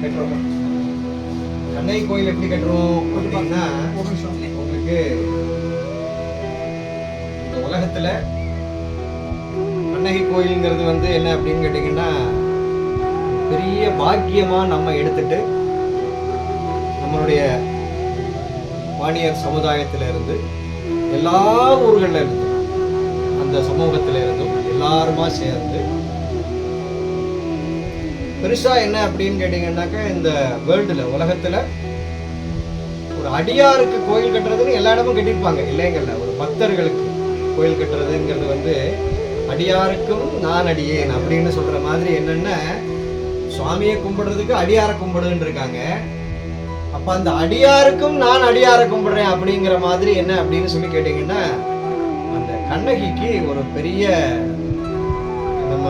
கட்டுறோம்? கண்ணகி கோயில் எப்படி கட்டுறோம் அப்படின்னா உங்களுக்கு இந்த உலகத்துல கண்ணகி கோயிலுங்கிறது வந்து என்ன அப்படின்னு கேட்டிங்கன்னா பெரிய பாக்கியமா நம்ம எடுத்துட்டு நம்மளுடைய வாணியர் சமுதாயத்தில் இருந்து எல்லா ஊர்களில் இருந்தும் அந்த சமூகத்தில் இருந்தும் எல்லாருமா சேர்ந்து பெருசாக என்ன அப்படின்னு கேட்டிங்கன்னாக்கா இந்த வேர்ல்டில் உலகத்தில் ஒரு அடியாருக்கு கோயில் கட்டுறதுன்னு எல்லா இடமும் கட்டியிருப்பாங்க. இல்லைங்கல்ல ஒரு பக்தர்களுக்கு கோயில் கட்டுறதுங்கிறது வந்து அடியாருக்கும் நான் அடியேன் அப்படின்னு சொல்கிற மாதிரி என்னென்ன சுவாமியை கும்பிடுறதுக்கு அடியாரை கும்பிடுன்னு இருக்காங்க. அப்போ அந்த அடியாருக்கும் நான் அடியாரை கும்பிடுறேன் அப்படிங்கிற மாதிரி என்ன அப்படின்னு சொல்லி கேட்டிங்கன்னா அந்த கண்ணகிக்கு ஒரு பெரிய நம்ம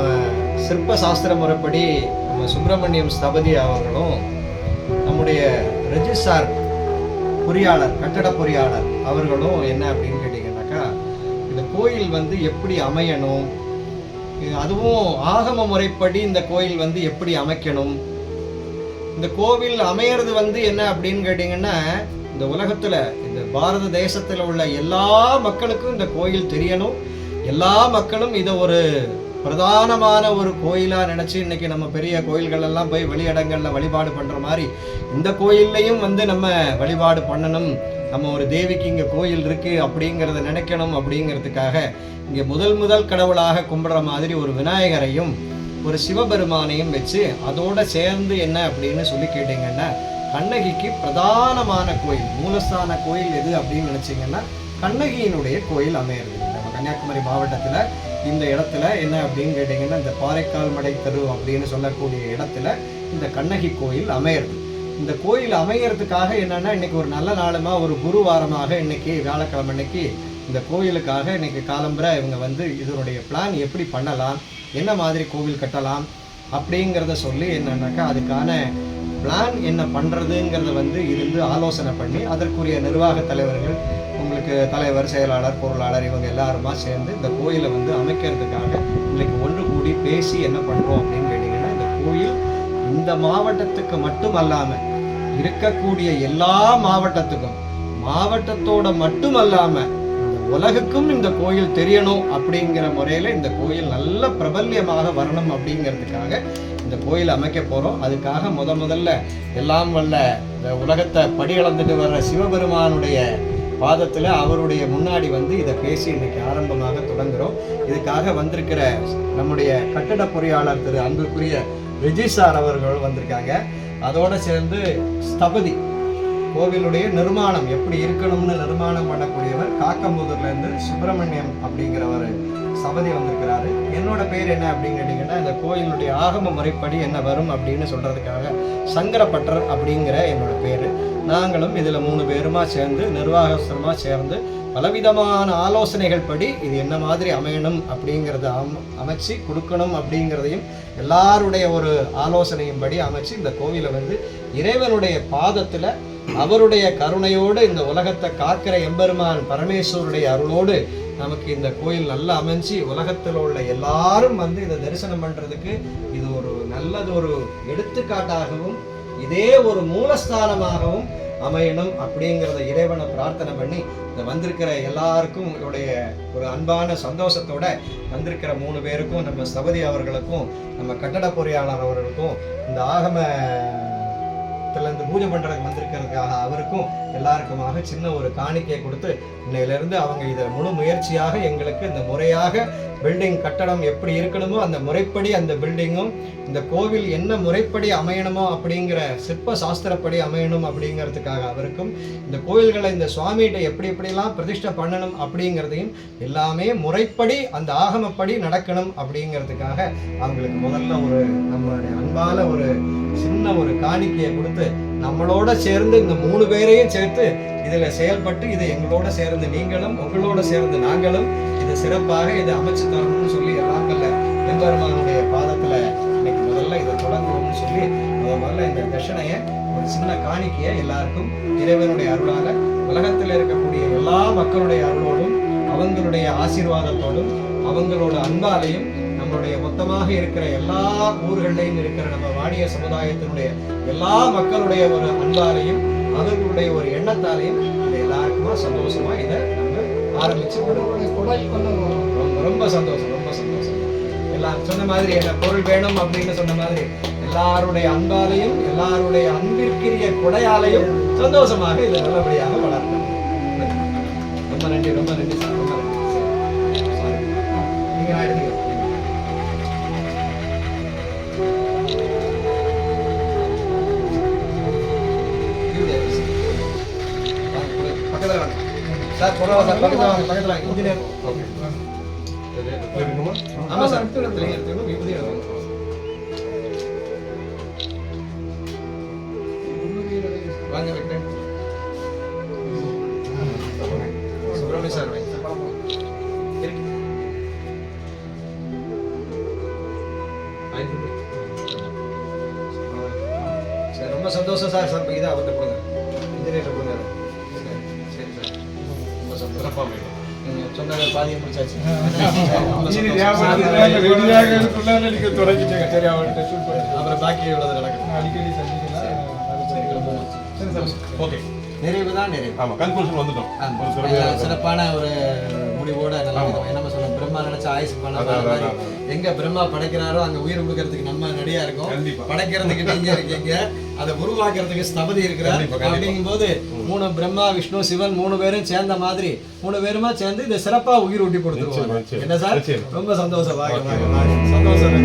சிற்ப சாஸ்திர முறைப்படி நம்ம சுப்பிரமணியம் ஸ்தபதி அவர்களும் நம்முடைய ரெஜிஸ்டார் பொறியாளர் கட்டட பொறியாளர் அவர்களும் என்ன அப்படின்னு கேட்டிங்கன்னாக்கா இந்த கோயில் வந்து எப்படி அமையணும் அதுவும் ஆகம முறைப்படி இந்த கோயில் வந்து எப்படி அமைக்கணும் இந்த கோவில் அமையிறது வந்து என்ன அப்படின்னு கேட்டிங்கன்னா இந்த உலகத்தில் இந்த பாரத தேசத்தில் உள்ள எல்லா மக்களுக்கும் இந்த கோயில் தெரியணும் எல்லா மக்களும் இதை ஒரு பிரதானமான ஒரு கோயிலாக நினச்சி இன்றைக்கி நம்ம பெரிய கோயில்கள் எல்லாம் போய் வெளியிடங்களில் வழிபாடு பண்ணுற மாதிரி இந்த கோயில்லையும் வந்து நம்ம வழிபாடு பண்ணணும். நம்ம ஒரு தேவிக்கு இங்கே கோயில் இருக்குது அப்படிங்கிறத நினைக்கணும் அப்படிங்கிறதுக்காக இங்கே முதல் முதல் கடவுளாக கும்பிடுற மாதிரி ஒரு விநாயகரையும் ஒரு சிவபெருமானையும் வச்சு அதோட சேர்ந்து என்ன அப்படின்னு சொல்லி கேட்டீங்கன்னா கண்ணகிக்கு பிரதானமான கோயில் மூலஸ்தான கோயில் எது அப்படின்னு நினச்சிங்கன்னா கண்ணகியினுடைய கோயில் அமையிறது. நம்ம கன்னியாகுமரி மாவட்டத்தில் இந்த இடத்துல என்ன அப்படின்னு கேட்டிங்கன்னா இந்த பாறைக்கால் மடை தெரு அப்படின்னு சொல்லக்கூடிய இடத்துல இந்த கண்ணகி கோயில் அமையிறது. இந்த கோயில் அமையறதுக்காக என்னன்னா இன்னைக்கு ஒரு நல்ல நாளுமா ஒரு குருவாரமாக இன்னைக்கு வியாழக்கிழமை அன்னைக்கு இந்த கோயிலுக்காக இன்னைக்கு காலம்பரை இவங்க வந்து இதனுடைய பிளான் எப்படி பண்ணலாம் என்ன மாதிரி கோவில் கட்டலாம் அப்படிங்கிறத சொல்லி என்னன்னாக்கா அதுக்கான பிளான் என்ன பண்ணுறதுங்கிறத வந்து இருந்து ஆலோசனை பண்ணி அதற்குரிய நிர்வாக தலைவர்கள் உங்களுக்கு தலைவர் செயலாளர் பொருளாளர் இவங்க எல்லாருமா சேர்ந்து இந்த கோயிலை வந்து அமைக்கிறதுக்காக இன்னைக்கு ஒன்று கூடி பேசி என்ன பண்ணுறோம் அப்படின்னு கேட்டிங்கன்னா இந்த கோயில் இந்த மாவட்டத்துக்கு மட்டும் அல்லாமல் இருக்கக்கூடிய எல்லா மாவட்டத்துக்கும் மாவட்டத்தோட மட்டும் அல்லாமல் உலகுக்கும் இந்த கோயில் தெரியணும் அப்படிங்கிற முறையில் இந்த கோயில் நல்ல பிரபல்யமாக வரணும் அப்படிங்கிறதுக்காக இந்த கோயில் அமைக்க போகிறோம் அதுக்காக முத முதல்ல எல்லாம் வல்ல இந்த உலகத்தை படிகளந்துட்டு வர்ற சிவபெருமானுடைய பாதத்தில் அவருடைய முன்னாடி வந்து இதை பேசி இன்னைக்கு ஆரம்பமாக தொடங்குகிறோம் இதுக்காக வந்திருக்கிற நம்முடைய கட்டட பொறியாளர் திரு அன்புக்குரிய ரிஜிசார் அவர்கள் வந்திருக்காங்க. அதோடு சேர்ந்து ஸ்தபதி கோவிலுடைய நிர்மாணம் எப்படி இருக்கணும்னு நிர்மாணம் பண்ணக்கூடியவர் காக்கம்புதூர்லேருந்து சுப்பிரமணியம் அப்படிங்கிறவர். சபதி வந்திருக்கிறாரு. என்னோட பேர் என்ன அப்படின்னு கேட்டிங்கன்னா இந்த கோயிலுடைய ஆகம முறைப்படி என்ன வரும் அப்படின்னு சொல்கிறதுக்காக சங்கரப்பட்டர் அப்படிங்கிற என்னோட பேர். நாங்களும் இதில் மூணு பேருமா சேர்ந்து நிர்வாகஸ்தரமாக சேர்ந்து பலவிதமான ஆலோசனைகள் படி இது என்ன மாதிரி அமையணும் அப்படிங்கிறத அம் அமைச்சு கொடுக்கணும் அப்படிங்கிறதையும் எல்லாருடைய ஒரு ஆலோசனையும் படி அமைச்சு இந்த கோவிலை வந்து இறைவனுடைய பாதத்தில் அவருடைய கருணையோடு இந்த உலகத்தை காக்கிற எம்பெருமான் பரமேஸ்வருடைய அருளோடு நமக்கு இந்த கோயில் நல்லா அமைஞ்சு உலகத்தில் உள்ள எல்லாரும் வந்து இதை தரிசனம் பண்ணுறதுக்கு இது ஒரு நல்லது ஒரு எடுத்துக்காட்டாகவும் இதே ஒரு மூலஸ்தானமாகவும் அமையணும் அப்படிங்கிறத இறைவனை பிரார்த்தனை பண்ணி இந்த வந்திருக்கிற எல்லாருக்கும் உடைய ஒரு அன்பான சந்தோஷத்தோட வந்திருக்கிற மூணு பேருக்கும் நம்ம சபதி அவர்களுக்கும் நம்ம கட்டட பொறியாளர் அவர்களுக்கும் இந்த ஆகம பூஜை பண்றதுக்கு வந்திருக்கிறதுக்காக அவருக்கும் எல்லாருக்குமாக சின்ன ஒரு காணிக்கையை கொடுத்து இன்னையிலிருந்து அவங்க இதை முழு முயற்சியாக எங்களுக்கு இந்த முறையாக பில்டிங் கட்டடம் எப்படி இருக்கணுமோ அந்த முறைப்படி அந்த பில்டிங்கும் இந்த கோவில் என்ன முறைப்படி அமையணுமோ அப்படிங்கிற சிற்ப சாஸ்திரப்படி அமையணும் அப்படிங்கிறதுக்காக அவருக்கும் இந்த கோவில்களை இந்த சுவாமிகிட்ட எப்படி எப்படிலாம் பிரதிஷ்டை பண்ணணும் அப்படிங்கிறதையும் எல்லாமே முறைப்படி அந்த ஆகமப்படி நடக்கணும் அப்படிங்கிறதுக்காக அவங்களுக்கு முதல்ல ஒரு நம்மளுடைய அன்பால ஒரு சின்ன ஒரு காணிக்கையை கொடுத்து நம்மளோட சேர்ந்து இந்த மூணு பேரையும் சேர்த்து இதில் செயல்பட்டு இதை எங்களோட சேர்ந்து நீங்களும் உங்களோட சேர்ந்து நாங்களும் இது சிறப்பாக இதை அமைச்சு தரணும்னு சொல்லி எல்லாம் வல்ல எம்பெருமானுடைய பாதத்துல இன்னைக்கு முதல்ல இதை தொடங்குவோம்னு சொல்லி முத முதல்ல இந்த தட்சணையை ஒரு சின்ன காணிக்கையை எல்லாருக்கும் இறைவனுடைய அருளாக உலகத்தில் இருக்கக்கூடிய எல்லா மக்களுடைய அருளோடும் அவங்களுடைய ஆசீர்வாதத்தோடும் அவங்களோட அன்பாலையும் நம்மளுடைய மொத்தமாக இருக்கிற எல்லா ஊர்களையும் இருக்கிற நம்ம வாடிய சமுதாயத்தினுடைய எல்லா மக்களுடைய ஒரு அன்பாலையும் அவர்களுடைய ஒரு எண்ணத்தாலையும் இதை எல்லாருக்குமா சந்தோஷமா இதை ஆரம்பிச்சு. கொடுக்கணும். ரொம்ப ரொம்ப சந்தோஷம் ரொம்ப சந்தோஷம். எல்லாம் சொன்ன மாதிரி என்ன பொருள் வேணும் அப்படின்னு சொன்ன மாதிரி எல்லாருடைய அன்பாலையும் எல்லாருடைய அன்பிற்குரிய கொடையாலையும் சந்தோஷமாக இதை நல்லபடியாக வளர்க்கணும். ரொம்ப நன்றி ரொம்ப நன்றி சார். ரொம்ப நன்றி சார். நீங்க நான் எடுத்துக்கிறேன் சார் போறவா சார் பக்கத்துல வாங்க பக்கத்துல வாங்க. இன்ஜினியர் ஓகே ஆமா சார் எடுத்துக்கணும் எடுத்துக்கணும் வாங்க சுப்பிரமணிய சார் வாங்க. ரொம்ப சந்தோஷம் சார். சார் இதை அவர்கிட்ட கொடுங்க. இன்ஜினியர் சார் ரொம்ப சந்தோஷம் நீங்க சொன்னதை பாதியை முடிச்சாச்சு. ரொம்ப சந்தோஷம். அப்புறம் பாக்கி எவ்வளவு நடக்கும். ஓகே. நிறைவு தான் நிறைவு. ஆமா கன்க்ளூஷன் வந்துட்டோம். ஒரு சிறப்பான ஒரு முடிவோட நல்லா சொல்ல பிரம்மா நினைச்ச ஆயுசு பண்ண எங்க பிரம்மா படைக்கிறாரோ அங்க உயிர் கொடுக்கறதுக்கு நம்ம ரெடியா இருக்கோம். படைக்கிறதுக்கு நீங்க இருக்கீங்க அதை உருவாக்குறதுக்கு ஸ்தபதி இருக்கிறார். கண்டிப்பா. அப்படிங்கும்போது மூணு பிரம்மா விஷ்ணு சிவன் மூணு பேரும் சேர்ந்த மாதிரி மூணு பேருமா சேர்ந்து இதை சிறப்பா உயிர் ஊட்டி கொடுத்துருவாங்க. என்ன சார். ரொம்ப சந்தோஷம். வாங்க. சந்தோஷம்